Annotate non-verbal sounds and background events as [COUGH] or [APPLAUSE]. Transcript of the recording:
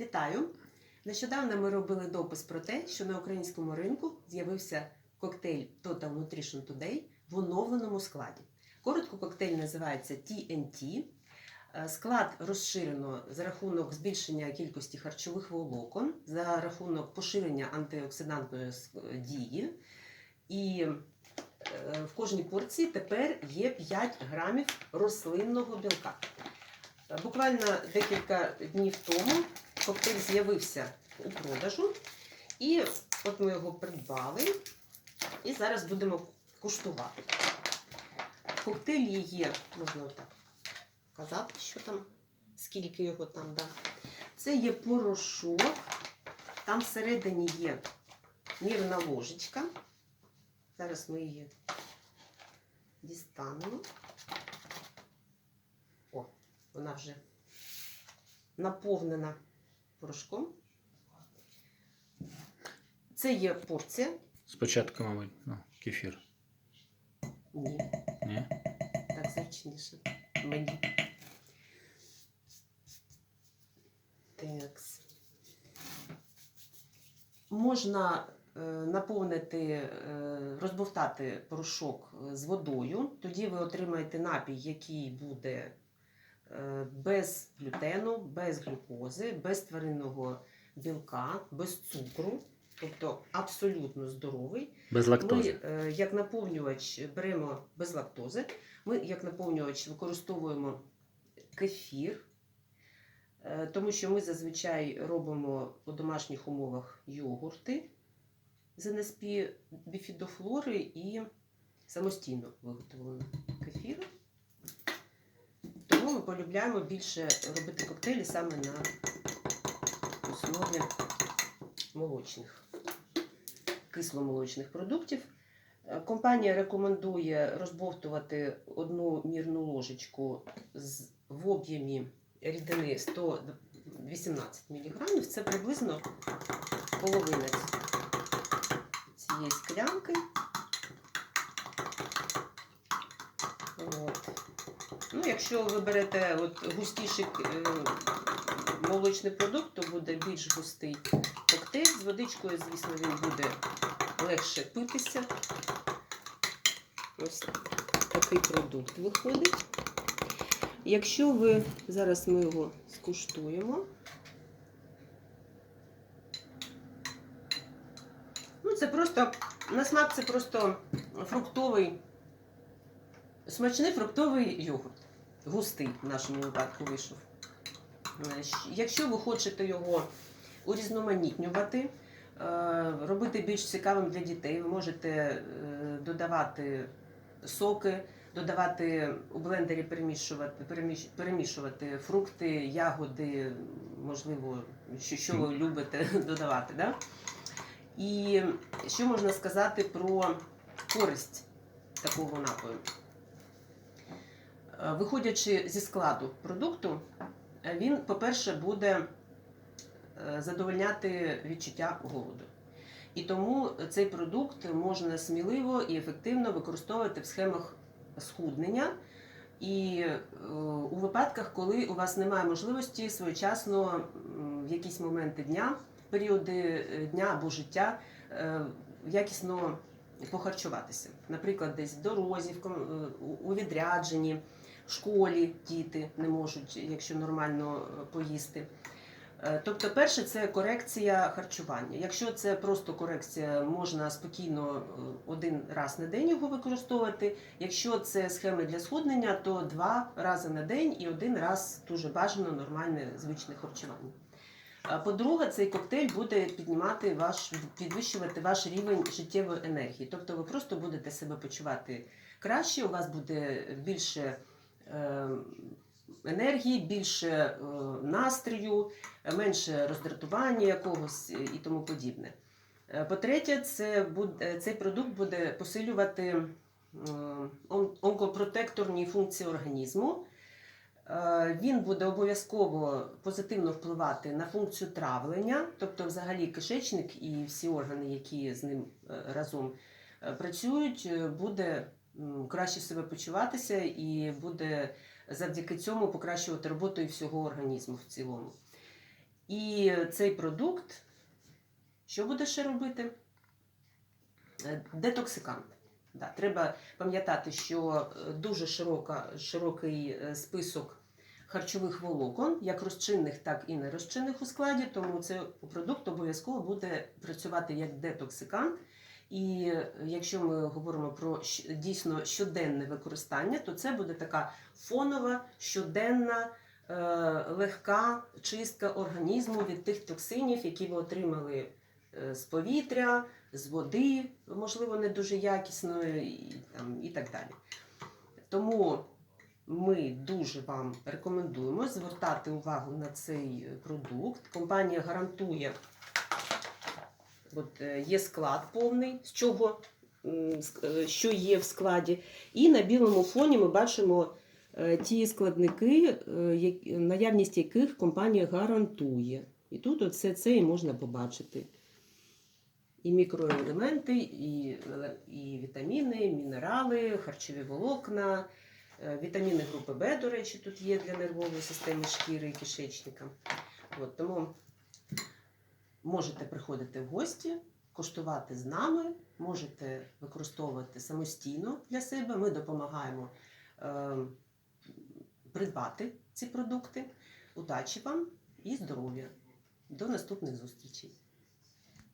Вітаю! Нещодавно ми робили допис про те, що на українському ринку з'явився коктейль Total Nutrition Today в оновленому складі. Коротко коктейль називається TNT. Е, Склад розширено за рахунок збільшення кількості харчових волокон, за рахунок поширення антиоксидантної дії. І е, в кожній порції тепер є 5 грамів рослинного білка. Буквально декілька днів тому коктейль з'явився у продажу. І от ми його придбали. І зараз будемо куштувати. В коктейлі є, можна отак казати, що там, скільки його там, да. Це є порошок, там всередині є мірна ложечка. Зараз ми її дістанемо. О, вона вже наповнена порошком. Це є порція. Спочатку, мабуть, ну, кефір. Ні, Ні? так зручніше. Мені. Такс. Можна е, наповнити, е, розбовтати порошок е, з водою. Тоді ви отримаєте напій, який буде без глютену, без глюкози, без тваринного білка, без цукру. Тобто абсолютно здоровий. Без лактози. Ми, е, як наповнювач, беремо без лактози. Ми, як наповнювач, використовуємо кефір, е, тому що ми зазвичай робимо у домашніх умовах йогурти з НСП біфідофлори і самостійно виготовлено кефір. Тому ми полюбляємо більше робити коктейлі саме на основі молочних кисломолочних продуктів. Е, Компанія рекомендує розбовтувати одну мірну ложечку в об'ємі рідини 118 мг. Це приблизно половина цієї склянки. От. Ну, якщо ви берете от густіший е, молочний продукт, то буде більш густий коктейль з водичкою, звісно, він буде легше питися. Ось такий продукт виходить. Якщо ви зараз ми його скуштуємо. Ну, це просто на смак це просто фруктовий, смачний фруктовий йогурт. Густий в нашому випадку вийшов. Е, Якщо ви хочете його урізноманітнювати, е, робити більш цікавим для дітей. Ви можете е, додавати соки, додавати у блендері перемішувати, перемішувати фрукти, ягоди, можливо, що, ви любите [LAUGHS] додавати. Да? І що можна сказати про користь такого напою? Е, Виходячи зі складу продукту, е, він, по-перше, буде е, задовольняти відчуття голоду. І тому цей продукт можна сміливо і ефективно використовувати в схемах схуднення. І у випадках, коли у вас немає можливості своєчасно в якісь моменти дня, періоди дня або життя якісно похарчуватися. Наприклад, десь в дорозі, у відрядженні, в школі діти не можуть, якщо нормально е, поїсти. Е, Тобто, перше, це корекція харчування. Якщо це просто корекція, можна спокійно е, один раз на день його використовувати. Якщо це схеми для схуднення, то два рази на день і один раз дуже бажано нормальне звичне харчування. По-друге, цей коктейль буде піднімати ваш, підвищувати ваш рівень життєвої енергії. Тобто ви просто будете себе почувати краще, у вас буде більше енергії, більше е, настрою, менше роздратування якогось і тому подібне. Е, По-третє, це буде, цей продукт буде посилювати онкопротекторні функції організму. Е, Він буде обов'язково позитивно впливати на функцію травлення, тобто, взагалі, кишечник і всі органи, які з ним разом працюють, буде краще себе почуватися і буде завдяки цьому покращувати роботу і всього організму в цілому. І цей продукт, що буде ще робити? Е, Детоксикант. Да, треба пам'ятати, що е, дуже широка, широкий е, список харчових волокон, як розчинних, так і нерозчинних у складі, тому цей продукт обов'язково буде працювати як детоксикант. І е, якщо ми говоримо про дійсно щоденне використання, то це буде така фонова, щоденна, е, легка чистка організму від тих токсинів, які ви отримали е, з повітря, з води, можливо, не дуже якісної і, там, і так далі. Тому ми дуже вам рекомендуємо звертати увагу на цей продукт. Компанія гарантує, от, е, є склад повний, з чого, е, що є в складі. І на білому фоні ми бачимо е, ті складники, наявність яких компанія гарантує. І тут все це і можна побачити. І мікроелементи, і, і вітаміни, мінерали, харчові волокна, вітаміни групи Б, до речі, тут є для нервової системи шкіри і кишечника. От, тому можете приходити в гості, коштувати з нами, можете використовувати самостійно для себе. Ми допомагаємо е, придбати ці продукти. Удачі вам і здоров'я! До наступних зустрічей!